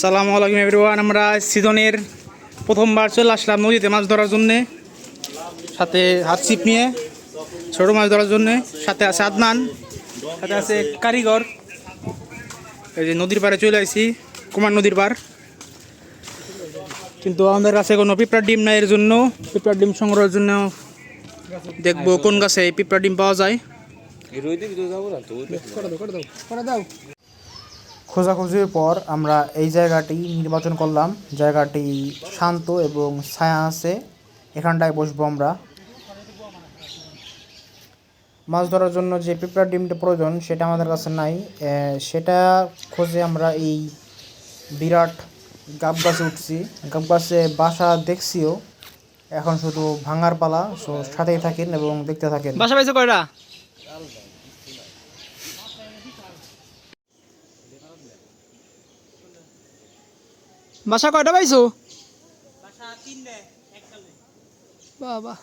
সালামু আলাইকুম এভরিওয়ান আমরা সিজনের প্রথমবার চলে আসলাম নদীতে মাছ ধরার জন্যে। সাথে হাত ছিপ নিয়ে ছোটো মাছ ধরার জন্যে। সাথে আছে আদনান সাথে আছে কারিগর। এই যে নদীর পাড়ে চলে আসি কুমার নদীর পার কিন্তু আমাদের কাছে কোনো পিঁপড়ার ডিম নাই এর জন্য পিঁপড়ার ডিম সংগ্রহের জন্য দেখব কোন গাছে পিঁপড়ার ডিম পাওয়া যায়। খোঁজাখুঁজির পর আমরা এই জায়গাটি নির্বাচন করলাম। জায়গাটি শান্ত এবং ছায়া আছে। এখানটায় বসবো আমরা। মাছ ধরার জন্য যে পিঁপড়ার ডিমটা প্রয়োজন সেটা আমাদের কাছে নাই। সেটা খোঁজে আমরা এই বিরাট গাব গাছে উঠছি। গাব গাছে বাসা দেখছিও। এখন শুধু ভাঙার পালা সো সাথেই থাকেন এবং দেখতে থাকেন। বাসা পাইছো কয়টা? বাসা কয়টা পাইছো? বাবা।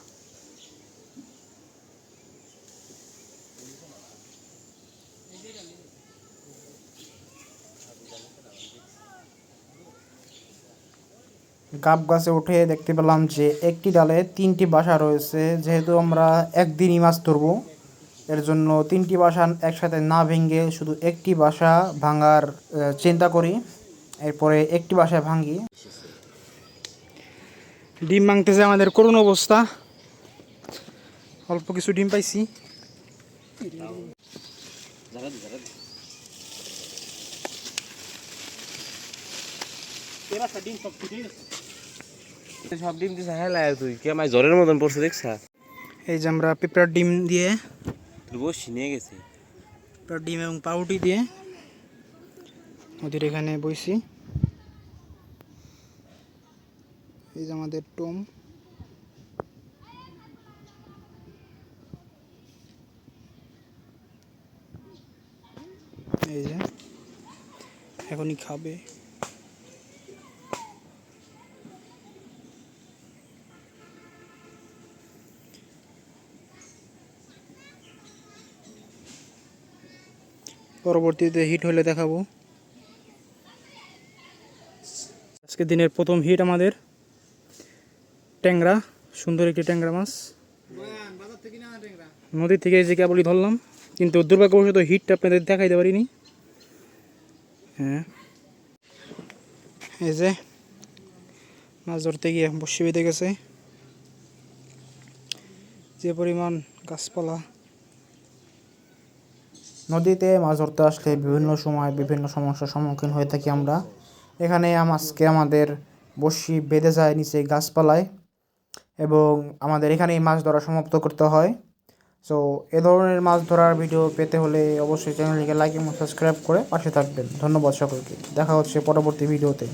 গাব গাছে উঠে দেখতে পেলাম যে একটি ডালে তিনটি বাসা রয়েছে যেহেতু আমরা একদিনই মাছ ধরবো এর জন্য তিনটি বাসা একসাথে না ভেঙে শুধু একটি বাসা ভাঙার চিন্তা করি। এরপরে একটি বাসায় ভাঙি ডিম ভাঙতেছে আমাদের করুণ অবস্থা। অল্প কিছু ডিম পাইছি। সব ডিম দিছে হ্যাঁ লাগে তুই কে আমার জ্বরের মতন পড়ছে দেখছা? এই যে আমরা পেঁপড়ার ডিম দিয়ে বসি নিয়ে গেছে। পেঁপড়ার ডিম এবং পাউরুটি দিয়ে নদীর এখানে বইছি। এই যে আমাদের টোম। এই যে, এখনই খাবে। পরবর্তীতে হিট হলে দেখাবো। আজকে দিনের প্রথম হিট আমাদের। ট্যাংরা, সুন্দর একটি ট্যাংরা মাছ। নদী থেকে যে কেবলই ধরলাম, কিন্তু দুর্ভাগ্যবশত হিটটা আপনাদের দেখাইতে পারিনি। হ্যাঁ। এই যে মাছ ধরতে গিয়ে বসে বেঁধে গেছে। যে পরিমাণ গাছপালা। নদীতে মাছ ধরতে আসলে বিভিন্ন সময় বিভিন্ন সমস্যার সম্মুখীন হয়ে থাকি আমরা। এখানে আজকে আমাদের বসি বেঁধে যায় নিচে গাছপালায় এবং আমাদের এখানেই মাছ ধরা সমাপ্ত করতে হয়। সো এ ধরনের মাছ ধরার ভিডিও পেতে হলে অবশ্যই চ্যানেলটিকে লাইক এবং সাবস্ক্রাইব করে পাশে থাকবেন। ধন্যবাদ সকলকে। দেখা হচ্ছে পরবর্তী ভিডিওতে।